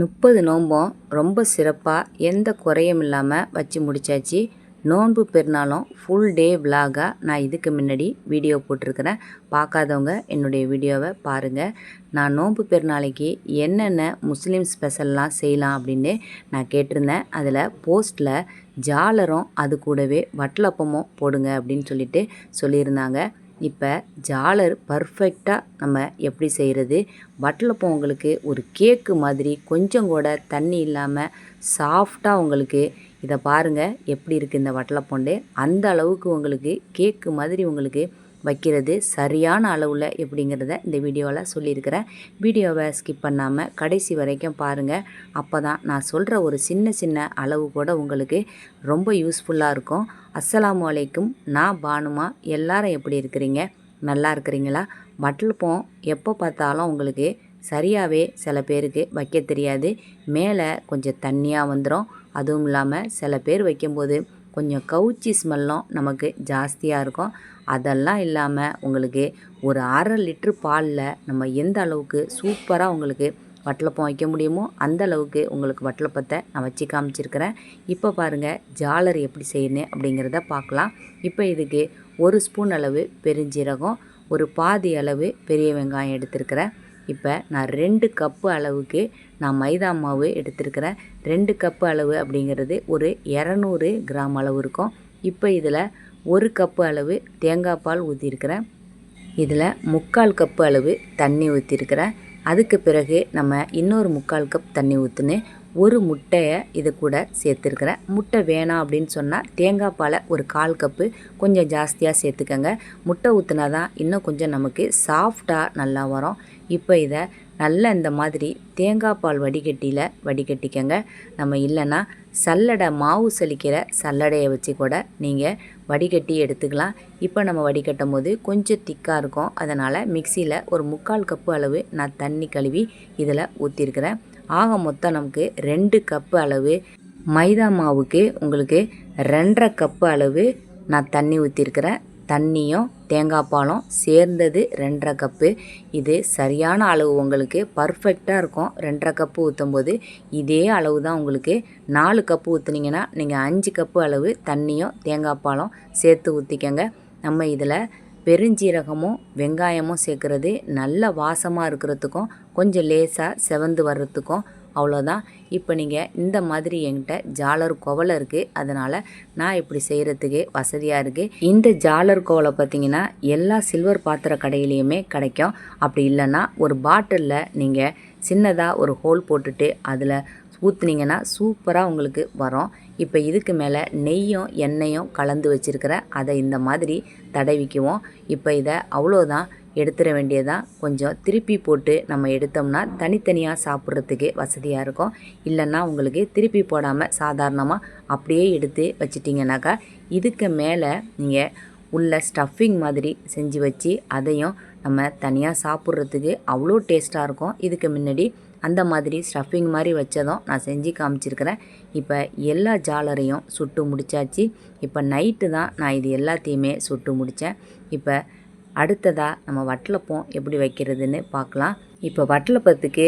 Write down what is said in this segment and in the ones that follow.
முப்பது நோன்பும் ரொம்ப சிறப்பாக எந்த குறையும் இல்லாமல் வச்சு முடிச்சாச்சு. நோன்பு பெருநாளும் ஃபுல் டே விலாகாக நான் இதுக்கு முன்னாடி வீடியோ போட்டிருக்கிறேன். பார்க்காதவங்க என்னுடைய வீடியோவை பாருங்கள் நான் நோன்பு பெருநாளைக்கு என்னென்ன முஸ்லீம் ஸ்பெஷல்லாம் செய்யலாம் அப்படின்னு நான் கேட்டிருந்தேன். அதில் போஸ்ட்டில் ஜாலரும் அது கூடவே வட்டலப்பமும் போடுங்க அப்படின்னு சொல்லிட்டு சொல்லியிருந்தாங்க. இப்போ ஜாலர் பர்ஃபெக்டாக நம்ம எப்படி செய்கிறது வட்டலப்பம் உங்களுக்கு ஒரு கேக்கு மாதிரி கொஞ்சம் கூட தண்ணி இல்லாமல் சாஃப்டாக உங்களுக்கு இதை பாருங்கள் எப்படி இருக்குது இந்த வட்டலப்போண்டு அந்த அளவுக்கு உங்களுக்கு கேக்கு மாதிரி உங்களுக்கு வைக்கிறது சரியான அளவில் எப்படிங்கிறத இந்த வீடியோவில் சொல்லியிருக்கிறேன். வீடியோவை ஸ்கிப் பண்ணாமல் கடைசி வரைக்கும் பாருங்கள் அப்போ தான் நான் சொல்கிற ஒரு சின்ன சின்ன அளவு கூட உங்களுக்கு ரொம்ப யூஸ்ஃபுல்லாக இருக்கும். அஸ்ஸலாமு அலைக்கும். நான் பானுமா? எல்லாரும் எப்படி இருக்கிறீங்க? நல்லா இருக்கிறீங்களா? வட்டல்பம் எப்போ பார்த்தாலும் உங்களுக்கு சரியாகவே சில பேருக்கு வைக்க தெரியாது. மேலே கொஞ்சம் தண்ணியாக வந்துடும் அதுவும் இல்லாமல் சில பேர் வைக்கும்போது கொஞ்சம் கவுச்சி ஸ்மெல்லும் நமக்கு ஜாஸ்தியாக இருக்கும். அதெல்லாம் இல்லாமல் உங்களுக்கு ஒரு அரை லிட்ரு பாலில் நம்ம எந்த அளவுக்கு சூப்பராக உங்களுக்கு வட்டலப்பம் வைக்க முடியுமோ அந்த அளவுக்கு உங்களுக்கு வட்டலப்பத்தை நான் வச்சு காமிச்சிருக்கிறேன். இப்போ பாருங்கள் ஜாலர் எப்படி செய்யணும் அப்படிங்கிறத பார்க்கலாம். இப்போ இதுக்கு ஒரு ஸ்பூன் அளவு பெருஞ்சீரகம் ஒரு பாதி அளவு பெரிய வெங்காயம் எடுத்திருக்கிறேன். இப்போ நான் ரெண்டு கப்பு அளவுக்கு நான் மைதா மாவு எடுத்திருக்கிறேன். ரெண்டு கப்பு அளவு அப்படிங்கிறது ஒரு இரநூறு கிராம் அளவு இருக்கும். இப்போ இதில் ஒரு கப்பு அளவு தேங்காய் பால் ஊற்றிருக்கிறேன் இதில் முக்கால் கப்பு அளவு தண்ணி ஊற்றிருக்கிறேன் அதுக்கு பிறகு நம்ம இன்னொரு முக்கால் கப் தண்ணி ஊற்றுன்னு ஒரு முட்டையை இது கூட சேர்த்துருக்குறேன். முட்டை வேணாம் அப்படின்னு சொன்னால் தேங்காய் பாலை ஒரு கால் கப்பு கொஞ்சம் ஜாஸ்தியாக சேர்த்துக்கங்க. முட்டை ஊற்றுனா தான் இன்னும் கொஞ்சம் நமக்கு சாஃப்டாக நல்லா வரும். இப்போ இதை நல்லா இந்த மாதிரி தேங்காய் பால் வடிகட்டியில் வடிகட்டிக்கங்க. நம்ம இல்லைன்னா சல்லடை மாவு சலிக்கிற சல்லடையை வச்சு கூட நீங்கள் வடிகட்டி எடுத்துக்கலாம். இப்போ நம்ம வடிகட்டும் போது கொஞ்சம் திக்காக இருக்கும். அதனால் மிக்சியில் ஒரு முக்கால் கப்பு அளவு நான் தண்ணி கழுவி இதில் ஊற்றிருக்கிறேன் ஆக மொத்தம் நமக்கு ரெண்டு கப்பு அளவு மைதா மாவுக்கு உங்களுக்கு ரெண்டரை கப்பு அளவு நான் தண்ணி ஊற்றிருக்கிறேன் தண்ணியும் தேங்காய் பாலும் சேர்ந்தது ரெண்டரை கப்பு இது சரியான அளவு உங்களுக்கு பர்ஃபெக்டாக இருக்கும். ரெண்டரை கப்பு ஊற்றும் போது இதே அளவு தான் உங்களுக்கு நாலு கப்பு ஊற்றுனீங்கன்னா நீங்கள் அஞ்சு கப்பு அளவு தண்ணியும் தேங்காய் பாலும் சேர்த்து ஊற்றிக்கங்க நம்ம இதில் பெருஞ்சீரகமும் வெங்காயமும் சேர்க்குறது நல்ல வாசமாக இருக்கிறதுக்கும் கொஞ்சம் லேசாக செவந்து வர்றதுக்கும் அவ்வளோதான் இப்போ நீங்கள் இந்த மாதிரி என்கிட்ட ஜாலர் கோவலை இருக்குது அதனால் நான் இப்படி செய்கிறதுக்கு வசதியாக இருக்குது இந்த ஜாலர் கோவலை பார்த்திங்கன்னா எல்லா சில்வர் பாத்திர கடையிலையுமே கிடைக்கும். அப்படி இல்லைன்னா ஒரு பாட்டிலில் நீங்கள் சின்னதாக ஒரு ஹோல் போட்டுட்டு அதில் ஊற்றுனீங்கன்னா சூப்பராக உங்களுக்கு வரும். இப்போ இதுக்கு மேலே நெய்யும் எண்ணெயும் கலந்து வச்சுருக்கிறேன் அதை இந்த மாதிரி தடவிக்குவோம். இப்போ இதை அவ்வளோதான் எடுத்துட வேண்டியதான் கொஞ்சம் திருப்பி போட்டு நம்ம எடுத்தோம்னா தனித்தனியாக சாப்பிட்றதுக்கு வசதியாக இருக்கும். இல்லைன்னா உங்களுக்கு திருப்பி போடாமல் சாதாரணமாக அப்படியே எடுத்து வச்சிட்டிங்கனாக்கா இதுக்கு மேலே நீங்கள் உள்ள ஸ்டஃபிங் மாதிரி செஞ்சு வச்சு அதையும் நம்ம தனியாக சாப்பிட்றதுக்கு அவ்வளோ டேஸ்ட்டாக இருக்கும். இதுக்கு முன்னாடி அந்த மாதிரி ஸ்டஃபிங் மாதிரி வச்சதும் நான் செஞ்சு காமிச்சிருக்கிறேன். இப்போ எல்லா ஜாலரையும் சுட்டு முடித்தாச்சு இப்போ நைட்டு தான் நான் இது எல்லாத்தையுமே சுட்டு முடித்தேன் இப்போ அடுத்ததாக நம்ம வட்டலப்பம் எப்படி வைக்கிறதுன்னு பார்க்கலாம். இப்போ வட்டலப்பத்துக்கு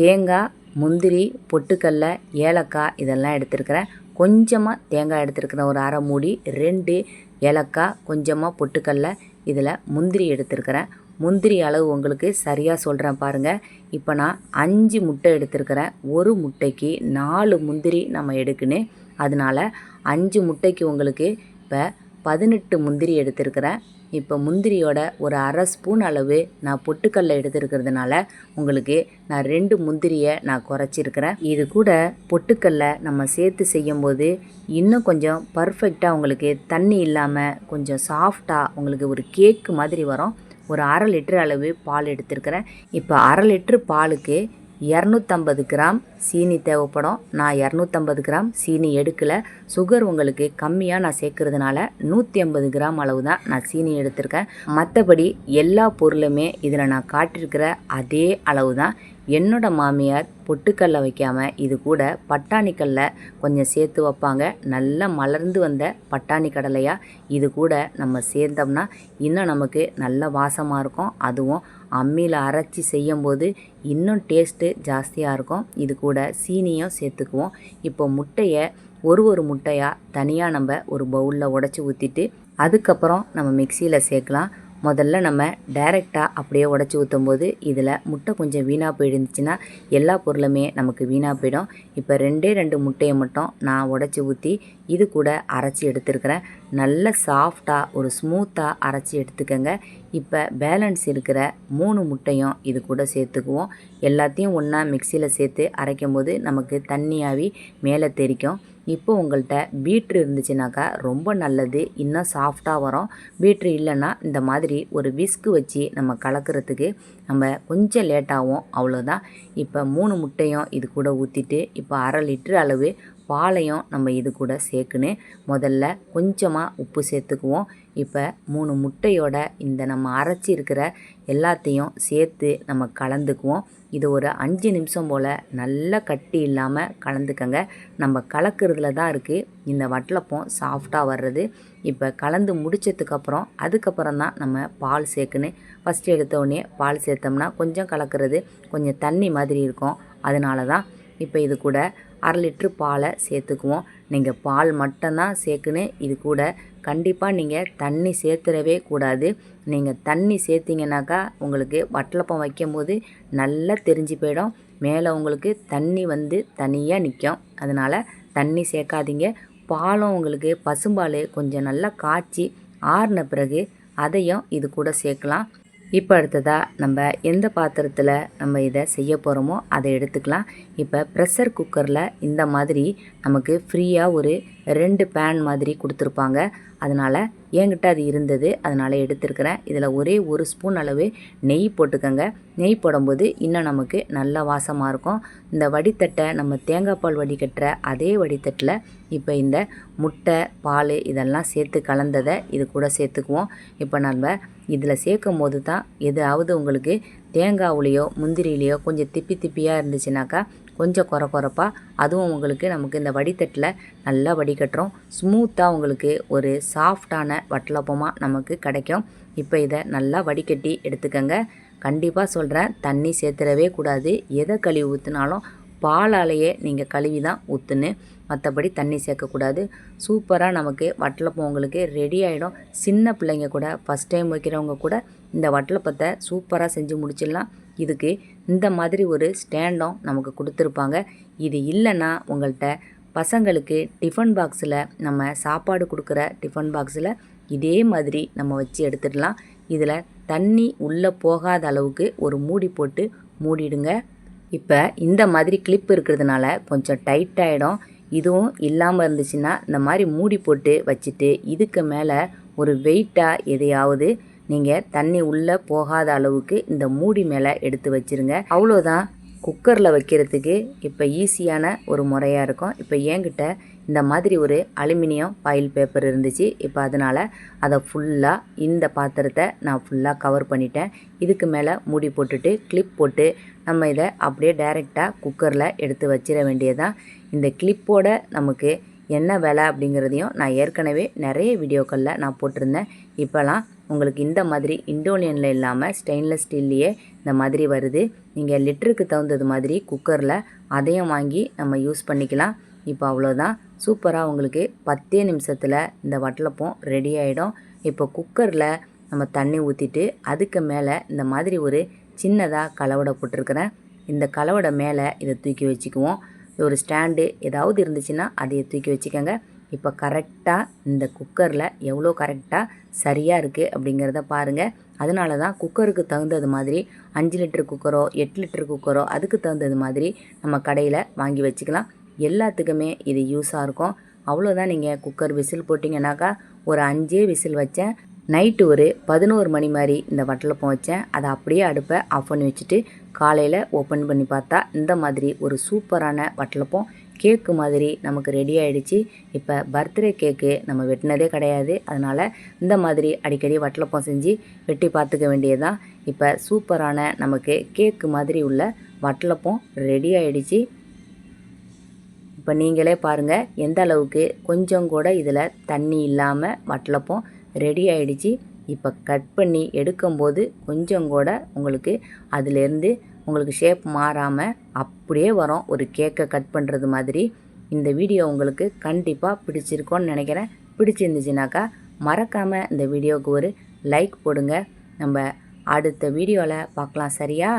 தேங்காய் முந்திரி பொட்டுக்கடல ஏலக்காய் இதெல்லாம் எடுத்துருக்கிறேன். கொஞ்சமாக தேங்காய் எடுத்துருக்கிறேன் ஒரு அரை மூடி ரெண்டு ஏலக்காய் கொஞ்சமாக பொட்டுக்கல்ல இதில் முந்திரி எடுத்துருக்கிறேன். முந்திரி அளவு உங்களுக்கு சரியாக சொல்கிறேன் பாருங்கள் இப்போ நான் அஞ்சு முட்டை எடுத்துருக்கிறேன். ஒரு முட்டைக்கு நாலு முந்திரி நம்ம எடுக்கணும் அதனால் அஞ்சு முட்டைக்கு உங்களுக்கு இப்போ பதினெட்டு முந்திரி எடுத்துருக்கிறேன். இப்போ முந்திரியோட ஒரு அரை ஸ்பூன் அளவு நான் பொட்டுக்கல்ல எடுத்துருக்கிறதுனால உங்களுக்கு நான் ரெண்டு முந்திரியை நான் குறைச்சிருக்கிறேன். இது கூட பொட்டுக்கல்ல நம்ம சேர்த்து செய்யும்போது இன்னும் கொஞ்சம் பர்ஃபெக்டாக உங்களுக்கு தண்ணி இல்லாமல் கொஞ்சம் சாஃப்டாக உங்களுக்கு ஒரு கேக்கு மாதிரி வரும். ஒரு அரை லிட்டர் அளவு பால் எடுத்திருக்கிறேன். இப்போ அரை லிட்டர் பாலுக்கு இரநூத்தம்பது கிராம் சீனி தேவைப்படும். நான் இரநூத்தம்பது கிராம் சீனி எடுக்கலை. சுகர் உங்களுக்கு கம்மியாக நான் சேர்க்கறதுனால நூற்றி ஐம்பது கிராம் அளவு தான் நான் சீனி எடுத்திருக்கேன். மற்றபடி எல்லா பொருளுமே இதில் நான் காட்டியிருக்கிற அதே அளவு தான். என்னோட மாமியார் பொட்டுக்கல்ல வைக்காமல் இது கூட பட்டாணிக்கல்ல கொஞ்சம் சேர்த்து வைப்பாங்க. நல்லா மலர்ந்து வந்த பட்டாணி கடலையாக இது கூட நம்ம சேர்ந்தோம்னா இன்னும் நமக்கு நல்ல வாசமாக இருக்கும். அதுவும் அம்மியில் அரைச்சி செய்யும்போது இன்னும் டேஸ்ட்டு ஜாஸ்தியாக இருக்கும். இது கூட சீனியும் சேர்த்துக்குவோம். இப்போ முட்டையை ஒரு ஒரு முட்டையாக தனியாக நம்ம ஒரு பவுலில் உடச்சி ஊற்றிட்டு அதுக்கப்புறம் நம்ம மிக்சியில் சேர்க்கலாம். முதல்ல நம்ம டைரெக்டாக அப்படியே உடச்சி ஊற்றும் போது இதில் முட்டை கொஞ்சம் வீணாக போயிருந்துச்சுன்னா எல்லா பொருளுமே நமக்கு வீணாக போயிடும். இப்போ ரெண்டே ரெண்டு முட்டையை மட்டும் நான் உடச்சி ஊற்றி இது கூட அரைச்சி எடுத்துருக்கிறேன். நல்ல சாஃப்டாக ஒரு ஸ்மூத்தாக அரைச்சி எடுத்துக்கோங்க. இப்போ பேலன்ஸ் இருக்கிற மூணு முட்டையும் இது கூட சேர்த்துக்குவோம். எல்லாத்தையும் ஒன்றா மிக்சியில் சேர்த்து அரைக்கும் போது நமக்கு தண்ணியாகி மேலே தெரிக்கும் இப்போ உங்கள்கிட்ட பீட்ரு இருந்துச்சுனாக்கா ரொம்ப நல்லது இன்னும் சாஃப்டாக வரும். பீட்ரு இல்லைன்னா இந்த மாதிரி ஒரு விஸ்கு வச்சு நம்ம கலக்கிறதுக்கு நம்ம கொஞ்சம் லேட்டாகும் அவ்வளோதான் இப்போ மூணு முட்டையும் இது கூட ஊற்றிட்டு இப்போ அரை லிட்ரு அளவு பாலையும் நம்ம இது கூட சேர்க்கணும் முதல்ல கொஞ்சமாக உப்பு சேர்த்துக்குவோம். இப்போ மூணு முட்டையோட இந்த நம்ம அரைச்சி இருக்கிற எல்லாத்தையும் சேர்த்து நம்ம கலந்துக்குவோம். இது ஒரு அஞ்சு நிமிஷம் போல் நல்லா கட்டி இல்லாமல் கலந்துக்கங்க. நம்ம கலக்கிறதுல தான் இருக்குது இந்த வட்டலப்பம் சாஃப்டாக வர்றது. இப்போ கலந்து முடித்ததுக்கப்புறம் அதுக்கப்புறம் தான் நம்ம பால் சேர்க்கணும் ஃபஸ்ட்டு எடுத்தோடனே பால் சேர்த்தோம்னா கொஞ்சம் கலக்கிறது கொஞ்சம் தண்ணி மாதிரி இருக்கும். அதனால தான் இப்போ இது கூட அரை லிட்ரு பாலை சேர்த்துக்குவோம். நீங்கள் பால் மட்டும்தான் சேர்க்கணும். இது கூட கண்டிப்பாக நீங்கள் தண்ணி சேர்த்துடவே கூடாது. நீங்கள் தண்ணி சேர்த்திங்கனாக்கா உங்களுக்கு வட்டலப்பம் வைக்கும் போது நல்லா தெரிஞ்சு போயிடும். மேலே உங்களுக்கு தண்ணி வந்து தனியாக நிற்கும் அதனால் தண்ணி சேர்க்காதீங்க. பாலும் உங்களுக்கு பசும்பால் கொஞ்சம் நல்லா காய்ச்சி ஆறின பிறகு அதையும் இது கூட சேர்க்கலாம். இப்போ அடுத்ததாக நம்ம எந்த பாத்திரத்தில் நம்ம இதை செய்ய போகிறோமோ அதை எடுத்துக்கலாம். இப்போ ப்ரெஷர் குக்கரில் இந்த மாதிரி நமக்கு ஃப்ரீயாக ஒரு ரெண்டு பேன் மாதிரி கொடுத்துருப்பாங்க. அதனால் என்கிட்ட அது இருந்தது. அதனால் எடுத்துருக்கிறேன். இதில் ஒரே ஒரு ஸ்பூன் அளவு நெய் போட்டுக்கோங்க. நெய் போடும்போது இன்னும் நமக்கு நல்ல வாசமாக இருக்கும். இந்த வடித்தட்டை நம்ம தேங்காய் பால் வடிகட்டுற அதே வடித்தட்டில் இப்போ இந்த முட்டை பால் இதெல்லாம் சேர்த்து கலந்ததை இது கூட சேர்த்துக்குவோம். இப்போ நம்ம இதில் சேர்க்கும் போது தான் எதாவது உங்களுக்கு தேங்காவுலேயோ முந்திரிலேயோ கொஞ்சம் திப்பி திப்பியாக இருந்துச்சுனாக்கா கொஞ்சம் குறை குறைப்பாக அதுவும் உங்களுக்கு நமக்கு இந்த வடித்தட்டில் நல்லா வடிகட்டுறோம். ஸ்மூத்தாக உங்களுக்கு ஒரு சாஃப்டான வட்டலப்பமாக நமக்கு கிடைக்கும். இப்போ இதை நல்லா வடிகட்டி எடுத்துக்கோங்க. கண்டிப்பாக சொல்கிறேன் தண்ணி சேர்த்துடவே கூடாது. எதை கழுவி ஊற்றினாலும் பாலாலேயே நீங்கள் கழுவி தான் ஊற்றுன்னு மற்றபடி தண்ணி சேர்க்கக்கூடாது. சூப்பராக நமக்கு வட்டலப்பம் உங்களுக்கு ரெடி ஆகிடும் சின்ன பிள்ளைங்க கூட ஃபஸ்ட் டைம் வைக்கிறவங்க கூட இந்த வட்டலப்பத்தை சூப்பராக செஞ்சு முடிச்சிடலாம். இதுக்கு இந்த மாதிரி ஒரு ஸ்டாண்டும் நமக்கு கொடுத்துருப்பாங்க. இது இல்லைன்னா உங்கள்கிட்ட பசங்களுக்கு டிஃபன் பாக்ஸில் நம்ம சாப்பாடு கொடுக்குற டிஃபன் பாக்ஸில் இதே மாதிரி நம்ம வச்சு எடுத்துடலாம். இதில் தண்ணி உள்ளே போகாத அளவுக்கு ஒரு மூடி போட்டு மூடிடுங்க. இப்போ இந்த மாதிரி கிளிப் இருக்கிறதுனால கொஞ்சம் டைட் ஆகிடும் இதுவும் இல்லாமல் இருந்துச்சுன்னா இந்த மாதிரி மூடி போட்டு வச்சுட்டு இதுக்கு மேலே ஒரு வெயிட்டாக எதையாவது நீங்கள் தண்ணி உள்ளே போகாத அளவுக்கு இந்த மூடி மேலே எடுத்து வச்சுருங்க. அவ்வளோதான் குக்கரில் வைக்கிறதுக்கு இப்போ ஈஸியான ஒரு முறையாக இருக்கும். இப்போ என்கிட்ட இந்த மாதிரி ஒரு அலுமினியம் பாயில் பேப்பர் இருந்துச்சு. இப்போ அதனால் அதை ஃபுல்லாக இந்த பாத்திரத்தை நான் ஃபுல்லாக கவர் பண்ணிட்டேன். இதுக்கு மேலே மூடி போட்டுட்டு கிளிப் போட்டு நம்ம இதை அப்படியே டைரெக்டாக குக்கரில் எடுத்து வச்சிட வேண்டியதான் இந்த கிளிப்போட நமக்கு என்ன விலை அப்படிங்கிறதையும் நான் ஏற்கனவே நிறைய வீடியோக்களில் நான் போட்டிருந்தேன். இப்போலாம் உங்களுக்கு இந்த மாதிரி இண்டோலியனில் இல்லாமல் ஸ்டெயின்லெஸ் ஸ்டீல்லையே இந்த மாதிரி வருது. நீங்கள் லிட்டருக்கு தகுந்தது மாதிரி குக்கரில் அதையும் வாங்கி நம்ம யூஸ் பண்ணிக்கலாம். இப்போ அவ்வளோதான் சூப்பராக உங்களுக்கு பத்தே நிமிஷத்தில் இந்த வட்டலப்பம் ரெடி ஆகிடும் இப்போ குக்கரில் நம்ம தண்ணி ஊற்றிட்டு அதுக்கு மேலே இந்த மாதிரி ஒரு சின்னதாக கலவடை போட்டிருக்கிறேன். இந்த கலவடை மேலே இதை தூக்கி வச்சுக்குவோம். ஒரு ஸ்டாண்டு ஏதாவது இருந்துச்சுன்னா அதையே தூக்கி வச்சுக்கோங்க. இப்போ கரெக்டாக இந்த குக்கரில் எவ்வளோ கரெக்டாக சரியாக இருக்குது அப்படிங்கிறத பாருங்கள் அதனால தான் குக்கருக்கு தகுந்தது மாதிரி அஞ்சு லிட்டர் குக்கரோ எட்டு லிட்டர் குக்கரோ அதுக்கு தகுந்தது மாதிரி நம்ம கடையில் வாங்கி வச்சுக்கலாம். எல்லாத்துக்குமே இது யூஸாக இருக்கும். அவ்வளோதான் நீங்கள் குக்கர் விசில் போட்டிங்கனாக்கா ஒரு அஞ்சே விசில் வச்சேன். நைட்டு ஒரு பதினோரு மணி மாதிரி இந்த வட்டலப்பம் வச்சேன். அதை அப்படியே அடுப்பை ஆஃப் பண்ணி வச்சுட்டு காலையில் ஓப்பன் பண்ணி பார்த்தா இந்த மாதிரி ஒரு சூப்பரான வட்டலப்பம் கேக்கு மாதிரி நமக்கு ரெடி ஆகிடுச்சு இப்போ பர்த்டே கேக்கு நம்ம வெட்டினதே கிடையாது. அதனால் இந்த மாதிரி அடிக்கடி வட்டலப்பம் செஞ்சு வெட்டி பார்த்துக்க வேண்டியதுதான். இப்போ சூப்பரான நமக்கு கேக்கு மாதிரி உள்ள வட்டலப்பம் ரெடி ஆகிடுச்சு இப்போ நீங்களே பாருங்கள் எந்த அளவுக்கு கொஞ்சம் கூட இதில் தண்ணி இல்லாமல் வட்டலப்பம் ரெடி ஆகிடுச்சு இப்போ கட் பண்ணி எடுக்கும்போது கொஞ்சம் கூட உங்களுக்கு அதிலேருந்து உங்களுக்கு ஷேப் மாறாமல் அப்படியே வரும். ஒரு கேக்கை கட் பண்ணுறது மாதிரி. இந்த வீடியோ உங்களுக்கு கண்டிப்பாக பிடிச்சிருக்கோன்னு நினைக்கிறேன். பிடிச்சிருந்துச்சுனாக்கா மறக்காமல் இந்த வீடியோவுக்கு ஒரு லைக் போடுங்க. நம்ம அடுத்த வீடியோவில் பார்க்கலாம். சரியா?